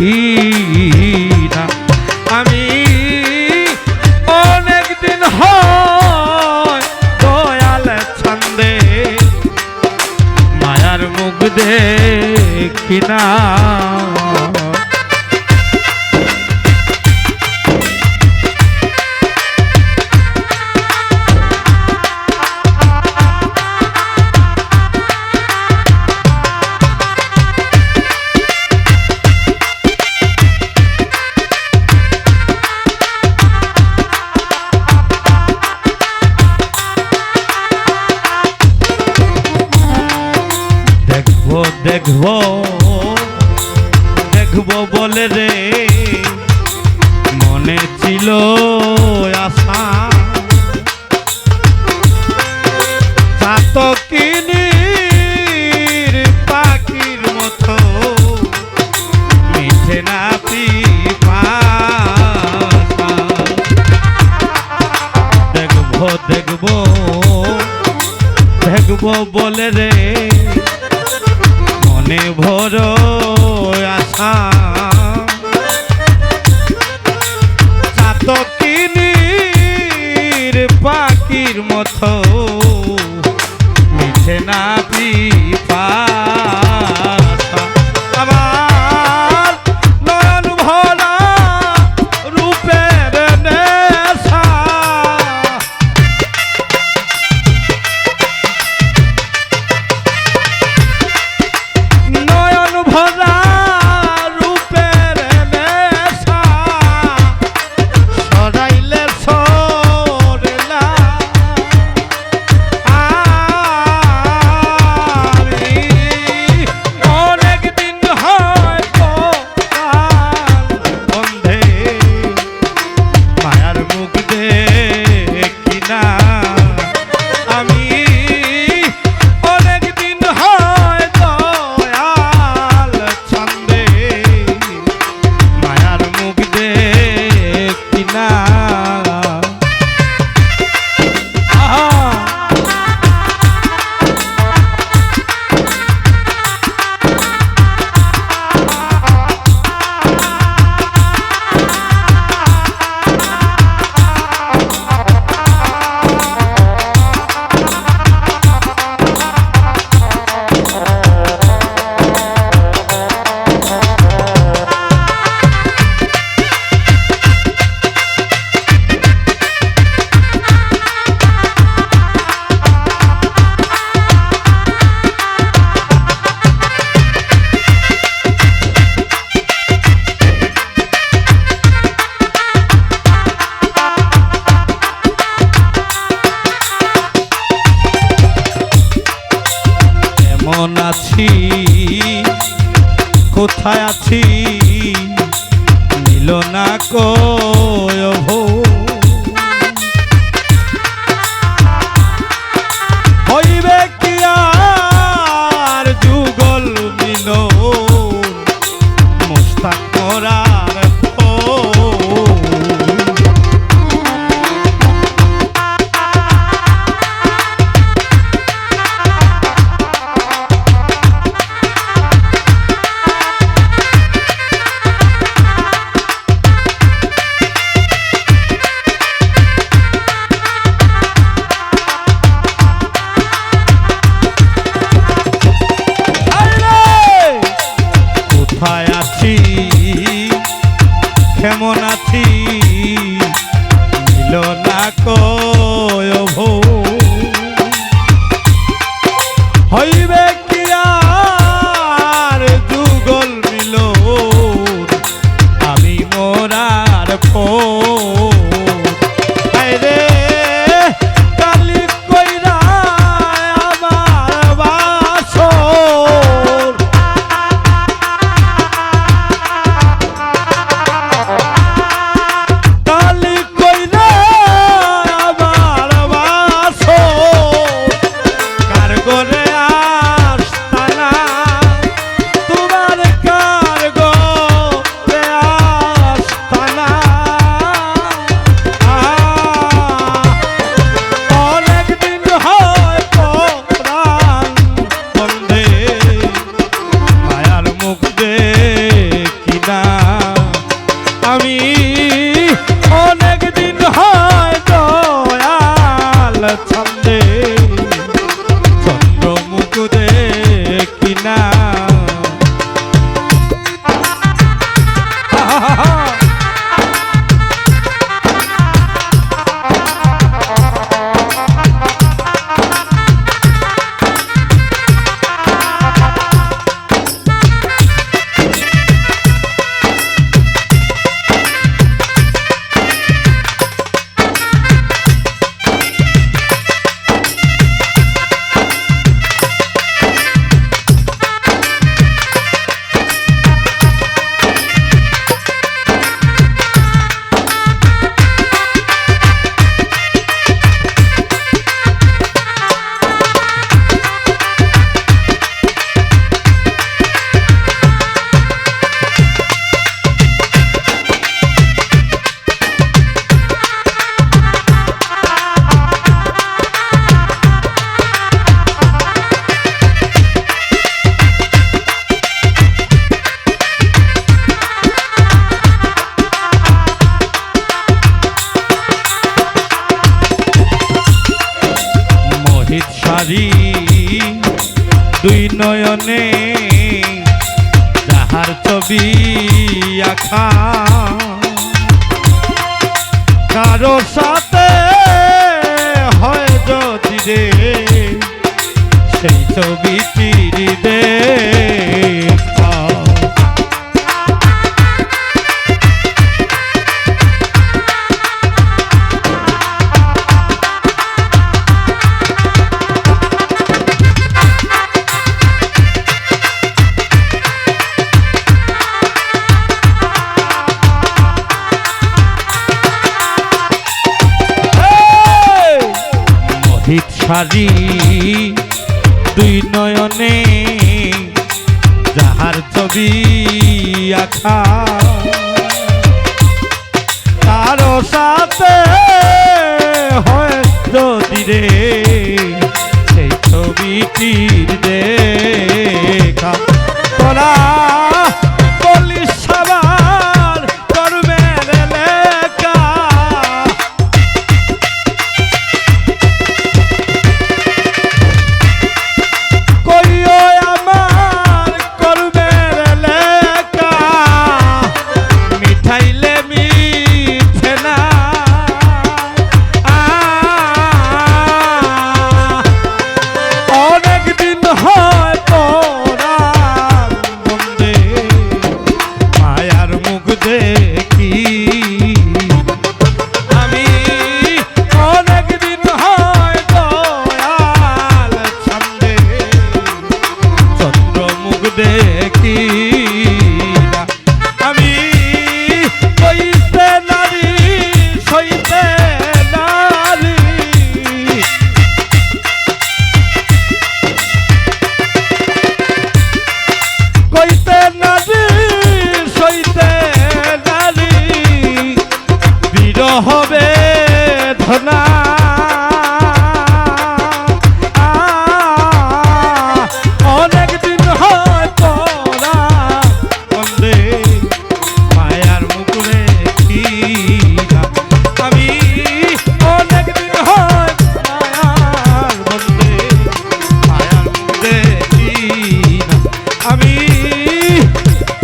ই দেখব দেখব বলে রে। মনে ছিল আশা। চাতকিনির পাখির মতো, মিঠে না দেখব দেখব দেখব বলে রে। কোথায় আছে? দিয়া খা। কারও সাথে হয় যদি রে সেই ছবি চিড়ি দে সারি দুই নয়নে যাহার ছবি আখা তার সাথে হয় যদি রে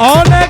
On